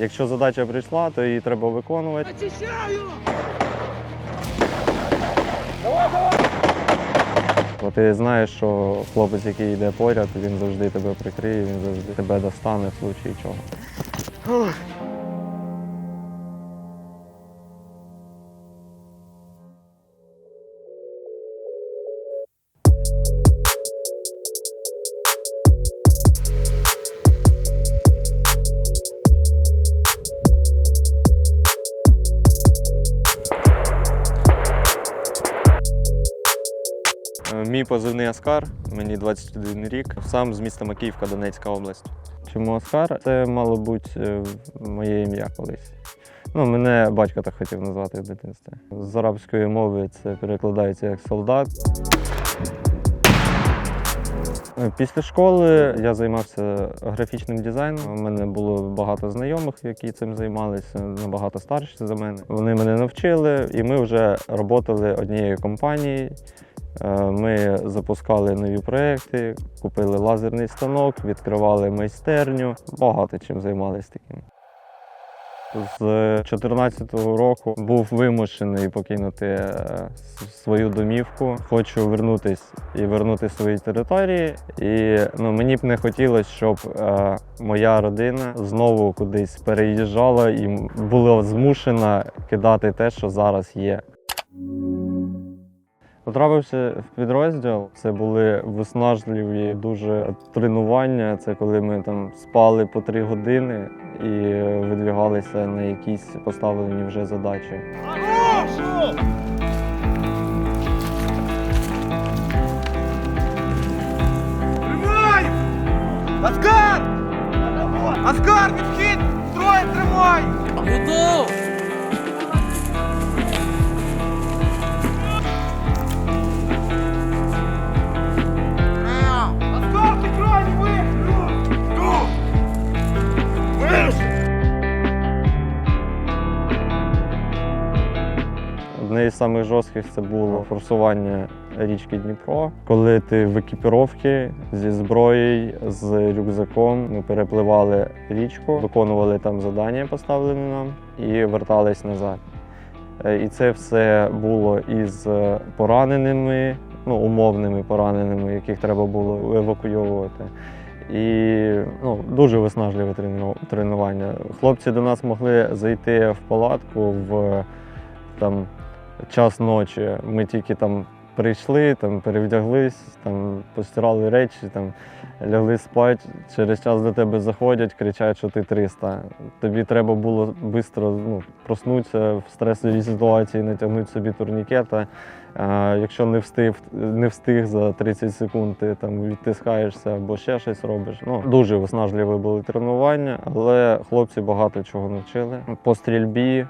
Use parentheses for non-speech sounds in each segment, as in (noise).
Якщо задача прийшла, то її треба виконувати. Бо ти знаєш, що хлопець, який йде поряд, він завжди тебе прикриє, він завжди тебе достане в случаї чого. Мій позивний Оскар, мені 21 рік, сам з міста Макіївка, Донецька область. Чому Оскар? Це мало бути е, моє ім'я колись. Ну, мене батько так хотів назвати в дитинстві. З арабської мови це перекладається як солдат. Після школи я займався графічним дизайном. У мене було багато знайомих, які цим займалися, набагато старші за мене. Вони мене навчили, і ми вже працювали однією компанією. Е, Ми запускали нові проекти, купили лазерний станок, відкривали майстерню. Багато чим займалися таким. З 2014 року був вимушений покинути е, свою домівку. Хочу вернутися і вернути свої території. І ну, мені б не хотілося, щоб е, моя родина знову кудись переїжджала і була змушена кидати те, що зараз є. Потрапився в підрозділ. Це були виснажливі дуже тренування. Це коли ми там спали по три години і видвігалися на якісь поставлені вже задачі. Одне із самих жорстких це було форсування річки Дніпро. Коли ти в екіпіровці зі зброєю, з рюкзаком, ми перепливали річку, виконували там завдання, поставлені нам, і вертались назад. Е, І це все було із е, пораненими, ну, умовними пораненими, яких треба було евакуйовувати. І ну, дуже виснажливе тренування. Хлопці до нас могли зайти в палатку в там, час ночі. Ми тільки там прийшли, там, перевдяглись, там, постирали речі, там, лягли спати. Через час до тебе заходять, кричать, що ти 300. Тобі треба було швидко ну, проснутися в стресовій ситуації, натягнути собі турнікета. А, якщо не встиг, не встиг за 30 секунд, ти там відтискаєшся або ще щось робиш. Ну, дуже виснажливі були тренування, але хлопці багато чого навчили. По стрільбі,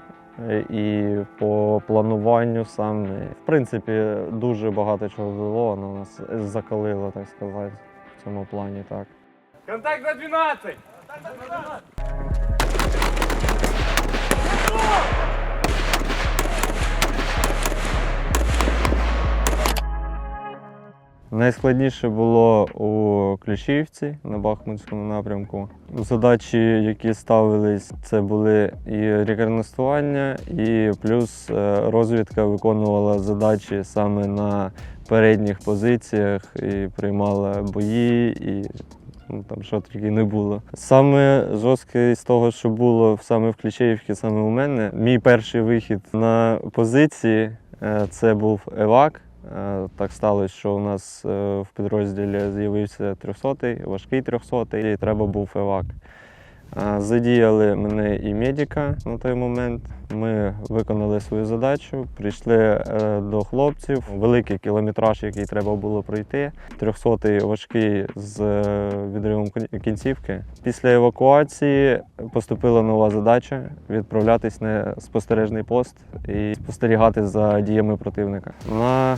і по плануванню саме. В принципі, дуже багато чого було, воно нас закалило, так сказати, в цьому плані так. Контакт за 12! Найскладніше було у Ключівці на Бахмутському напрямку. Задачі, які ставились, це були і рекогностування, і плюс е, розвідка виконувала задачі саме на передніх позиціях і приймала бої, і ну, там що тільки не було. Саме жорстке з того, що було саме в Ключеївці, саме у мене, мій перший вихід на позиції е, це був евак. Е, Так сталося, що у нас е, в підрозділі з'явився 300-й, важкий 300-й, і треба був евак. Задіяли мене і медика на той момент. Ми виконали свою задачу, прийшли е, до хлопців. Великий кілометраж, який треба було пройти. 300-й важкий з е, відривом кінцівки. Після евакуації поступила нова задача відправлятись на спостережний пост і спостерігати за діями противника. На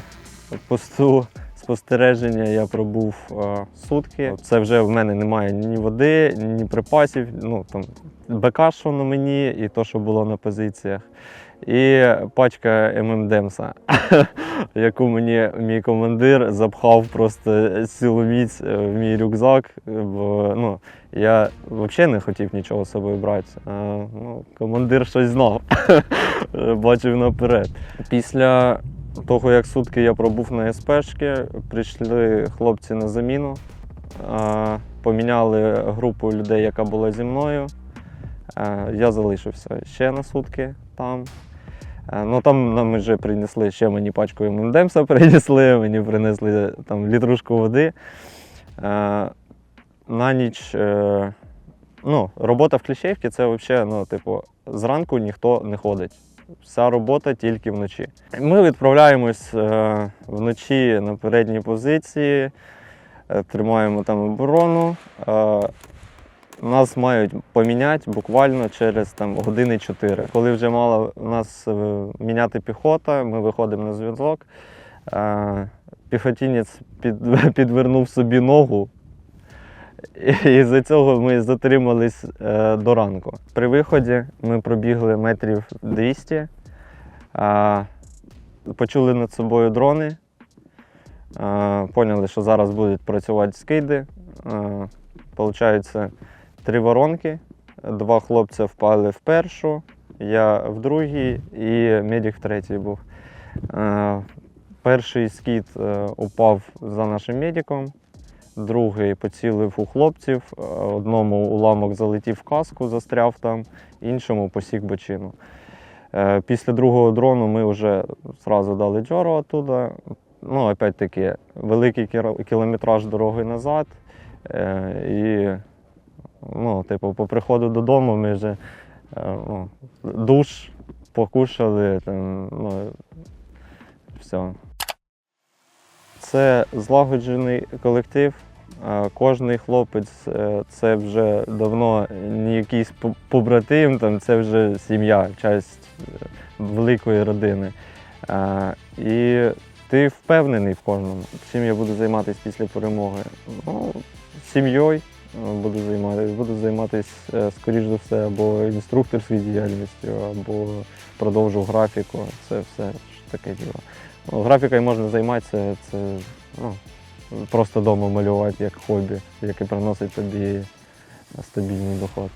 посту спостереження я пробув е, сутки. Це вже в мене немає ні води, ні припасів. Ну там БК, що на мені, і то, що було на позиціях. і пачка ММДемса, (laughs) яку мені мій командир запхав просто силоміць е, в мій рюкзак. Бо ну, я взагалі не хотів нічого з собою брати. А, ну, командир щось знав, (laughs) бачив наперед. Після того, як сутки я пробув на СПшки, прийшли хлопці на заміну, поміняли групу людей, яка була зі мною. Я залишився ще на сутки там. Ну там нам вже принесли ще мені пачку ММДемса (laughs) принесли, мені принесли там літрушку води. На ніч е, ну, робота в Кліщеївці це взагалі, ну, типу, зранку ніхто не ходить. Вся робота тільки вночі. Ми відправляємось е, вночі на передні позиції, е, тримаємо там оборону. Е, нас мають поміняти буквально через там, години 4. Коли вже мала нас міняти піхота, ми виходимо на зв'язок. Піхотінець під, (laughs) підвернув собі ногу. І, за цього ми затримались е, до ранку. При виході ми пробігли метрів 200, е, почули над собою дрони, е, поняли, що зараз будуть працювати скиди. Е, Получається, три воронки. Два хлопця впали в першу, я в другій і медик в третій був. Перший е, упав за нашим медиком, другий поцілив у хлопців, е, одному уламок залетів в каску, застряв там, іншому посік бочину. Е, Після другого дрону ми вже одразу дали джору оттуда. Ну, опять-таки, великий кілометраж дороги назад. Е, І ну, типу, по приходу додому ми вже ну, душ покушали, там, ну, все. Це злагоджений колектив. Кожний хлопець е, це вже давно не якийсь по- побратим, там, це вже сім'я, часть е, великої родини. І ти впевнений в кожному, чим я буду займатися після перемоги. Ну, сім'єю буду займатися. Буду займатися, е, скоріш за все, або інструкторською діяльністю, або продовжу графіку. Це все таке діло. Ну, графікою можна займатися, це ну, просто вдома малювати як хобі, яке приносить тобі стабільний доход.